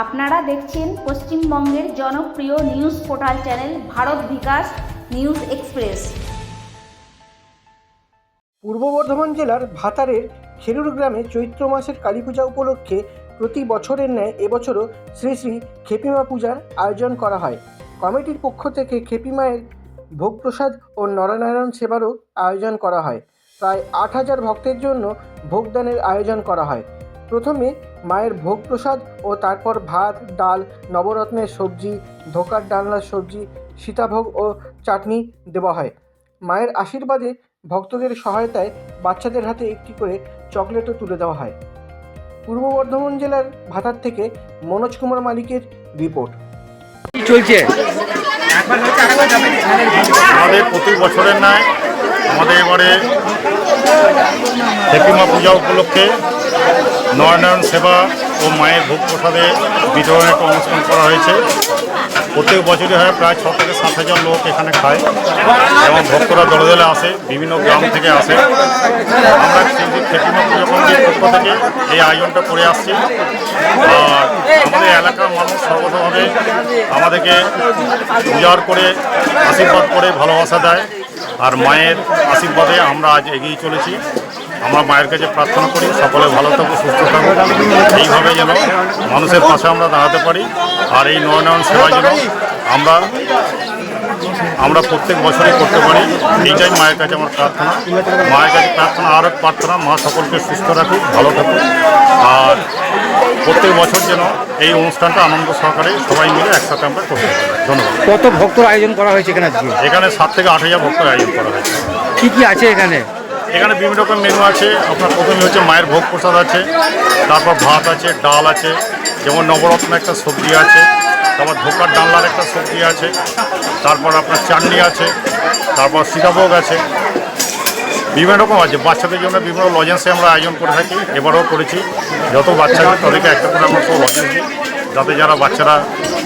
আপনারা দেখছেন পশ্চিমবঙ্গের জনপ্রিয় news portal channel Bharat Bikash news express. Purba Bardhaman জেলার ভাতারের খেরুর গ্রামে চৈত্র মাসের কালী পূজা উপলক্ষে প্রতি বছরের ন্যায় এবছরও শ্রী শ্রী খেপিমা পূজার আয়োজন করা হয়। কমিটির পক্ষ থেকে খেপিমায়ের ভোগ প্রসাদ ও নরনারায়ণ সেবারও আয়োজন করা হয়। প্রায় আট হাজার ভক্তের জন্য ভোগদানের আয়োজন করা হয়। প্রথমে মায়ের ভোগ প্রসাদ ও তারপর ভাত ডাল নবরত্নের সবজি ধোকার ডালনার সবজি সীতাভোগ ও চাটনি দেওয়া হয়। মায়ের আশীর্বাদে ভক্তদের সহায়তায় বাচ্চাদের হাতে একটি করে চকলেটও তুলে দেওয়া হয়। পূর্ব বর্ধমান জেলার ভাতার থেকে মনোজ কুমার মালিকের রিপোর্ট। চলছে? আমাদের প্রতি বছরের ন্যায় আমাদের এবারে হেপিমা পূজা উপলক্ষে নয়নারায়ণ সেবা ও মায়ের ভোগ প্রসাদে বিতরণের একটা অনুষ্ঠান করা হয়েছে। প্রত্যেক বছরই হয় প্রায় ছ থেকে সাত হাজার লোক এখানে খায় এবং ভক্তরা দলে দলে আসে, বিভিন্ন গ্রাম থেকে আসে। আমরা সেই খেপিমা পূজা কমিটির পক্ষ থেকে এই আয়োজনটা করে আসছি। আর আমাদের এলাকার মানুষ সর্বতভাবে আমাদেরকে পূজার করে আশীর্বাদ করে ভালোবাসা দেয়। আর মায়ের আশীর্বাদে আমরা আজ এগিয়ে চলেছি। আমরা মায়ের কাছে প্রার্থনা করি, সকলে ভালো থাকুক, সুস্থ থাকুক। এইভাবে যেন মানুষের পাশে আমরা দাঁড়াতে পারি। আর এই নয়নয়ন সেবা যেন আমরা আমরা প্রত্যেক বছরই করতে পারি। এইটাই মায়ের কাছে আমার প্রার্থনা। মায়ের কাছে প্রার্থনা আরও প্রার্থনা, মা সকলকে সুস্থ রাখুক, ভালো থাকুক। আর প্রত্যেক বছর যেন এই অনুষ্ঠানটা আনন্দ সহকারে সবাই মিলে একসাথে আমরা করতে পারি। ধন্যবাদ। কত ভক্তর আয়োজন করা হয়েছে এখানে আজকে? এখানে সাত থেকে আট হাজার ভক্তের আয়োজন করা হয়েছে। কি কি আছে এখানে? এখানে বিভিন্ন রকম মেনু আছে। আপনার প্রথমে হচ্ছে মায়ের ভোগ প্রসাদ আছে তারপর ভাত আছে ডাল আছে যেমন নবরত্ন একটা সবজি আছে তারপর ধোকার ডালনার একটা সবজি আছে তারপর আপনার চাটনি আছে তারপর সীতাভোগ আছে। বিভিন্ন রকম আছে। বাচ্চাদের জন্য বিভিন্ন লজেন্সে আমরা আয়োজন করে থাকি, এবারও করেছি। যত বাচ্চা তাদেরকে একটা করে আমরা লজেন্স দিই, যাতে যারা বাচ্চারা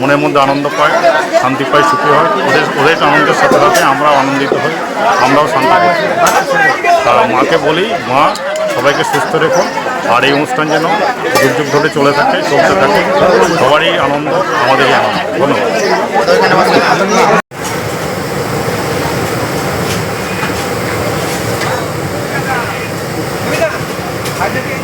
মনের মধ্যে আনন্দ পায়, শান্তি পায়, সুখী হয়, ওদের ওদের আনন্দের সাথে সাথে আমরাও আনন্দিত হই, আমরাও শান্তি পাই। তা মাকে বলি, মা, সবাইকে সুস্থ রেখো, আর এই অনুষ্ঠান যেন যুগ যুগ ধরে চলে থাকে, চলতে থাকে, সবারই আনন্দ, আমাদেরই আনন্দ। ধন্যবাদ। ਅੱਜ ਵੀ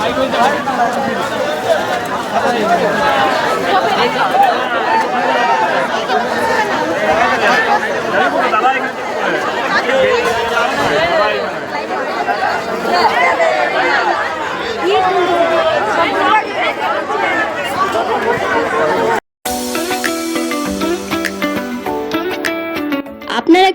아이고 이제 하이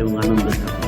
এবং আনন্দ থাকুন